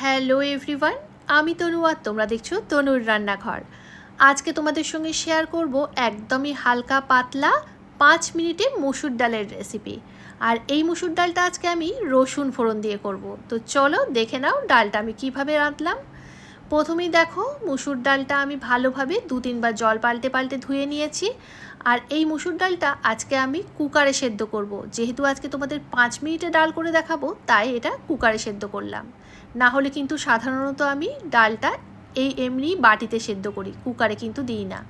Hello everyone, আমি তনু আর তোমরা দেখছ তনুর রান্নাঘর। আজকে তোমাদের সঙ্গে শেয়ার করব একদমই হালকা পাতলা পাঁচ মিনিটে মসুর ডালের রেসিপি আর এই মসুর ডালটা আজকে আমি রসুন ফোড়ন দিয়ে করব। তো চলো দেখে নাও ডালটা আমি কীভাবে রাঁধলাম। প্রথমেই দেখো মুসুর ডালটা আমি ভালোভাবে দু তিনবার জল পাল্টে পাল্টে ধুয়ে নিয়েছি। আর এই মুসুর ডালটা আজকে আমি কুকারে সেদ্ধ করব। যেহেতু আজকে তোমাদের পাঁচ মিনিটে ডাল করে দেখাবো, তাই এটা কুকারে সেদ্ধ করলাম। না হলে কিন্তু সাধারণত আমি ডালটা এই এমনি বাটিতে সেদ্ধ করি, কুকারে কিন্তু দিই না।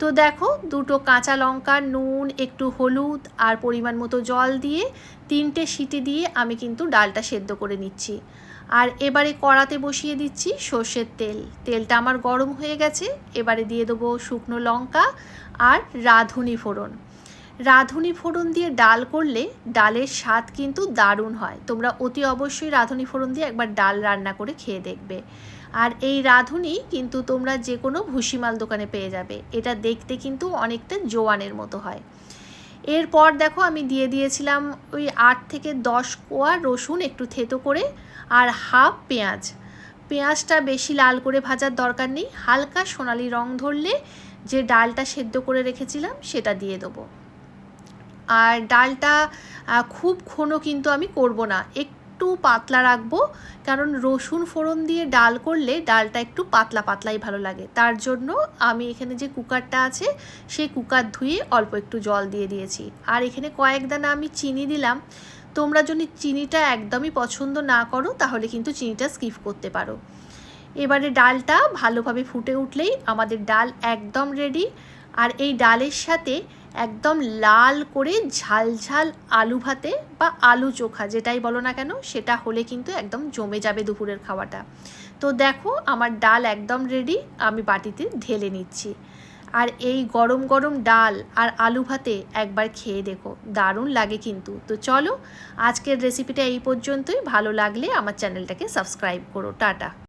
তো দেখো দুটো কাঁচা লঙ্কা, নুন, একটু হলুদ আর পরিমাণ মতো জল দিয়ে তিনটে সিটি দিয়ে আমি কিন্তু ডালটা সেদ্ধ করে নিচ্ছি। আর এবারে কড়াতে বসিয়ে দিচ্ছি সর্ষের তেল। তেলটা আমার গরম হয়ে গেছে, এবারে দিয়ে দেবো শুকনো লঙ্কা আর রাঁধুনি ফোড়ন। রাঁধুনি ফোড়ন দিয়ে ডাল করলে ডালের স্বাদ কিন্তু দারুণ হয়। তোমরা অতি অবশ্যই রাঁধুনি ফোড়ন দিয়ে একবার ডাল রান্না করে খেয়ে দেখবে। আর এই রাঁধুনি কিন্তু তোমরা যে কোনো ভুসিমাল দোকানে পেয়ে যাবে। এটা দেখতে কিন্তু অনেকটা জোয়ানের মতো হয়। এরপর দেখো আমি দিয়ে দিয়েছিলাম ওই আট থেকে দশ কোয়া রসুন একটু থেতো করে আর হাফ পেঁয়াজ। পেঁয়াজটা বেশি লাল করে ভাজার দরকার নেই, হালকা সোনালি রং ধরলে যে ডালটা সেদ্ধ করে রেখেছিলাম সেটা দিয়ে দেবো। আর ডালটা খুব ঘন কিন্তু আমি করব না, একটু পাতলা রাখব, কারণ রসুন ফোড়ন দিয়ে ডাল করলে ডালটা একটু পাতলা পাতলাই ভালো লাগে। তার জন্য আমি এখানে যে কুকারটা আছে সেই কুকার ধুয়ে অল্প একটু জল দিয়ে দিয়েছি। আর এখানে কয়েক দানা আমি চিনি দিলাম। তোমরা যদি চিনিটা একদমই পছন্দ না করো, তাহলে কিন্তু চিনিটা স্কিপ করতে পারো। এবারে ডালটা ভালোভাবে ফুটে উঠলেই আমাদের ডাল একদম রেডি। আর এই ডালের সাথে একদম লাল করে ঝাল ঝাল আলু ভাতে বা আলু চোখা, যেটাই বলো না কেন, সেটা হলে কিন্তু একদম জমে যাবে দুপুরের খাওয়াটা। তো দেখো, আমার ডাল একদম রেডি আমি বাটিতে ঢেলে নিচ্ছি। আর এই গরম গরম ডাল আর আলু ভাতে একবার খেয়ে দেখো, দারুণ লাগে কিন্তু। তো চলো, আজকের রেসিপিটা এই পর্যন্তই, ভালো লাগলে আমার চ্যানেলটাকে সাবস্ক্রাইব করো, টাটা।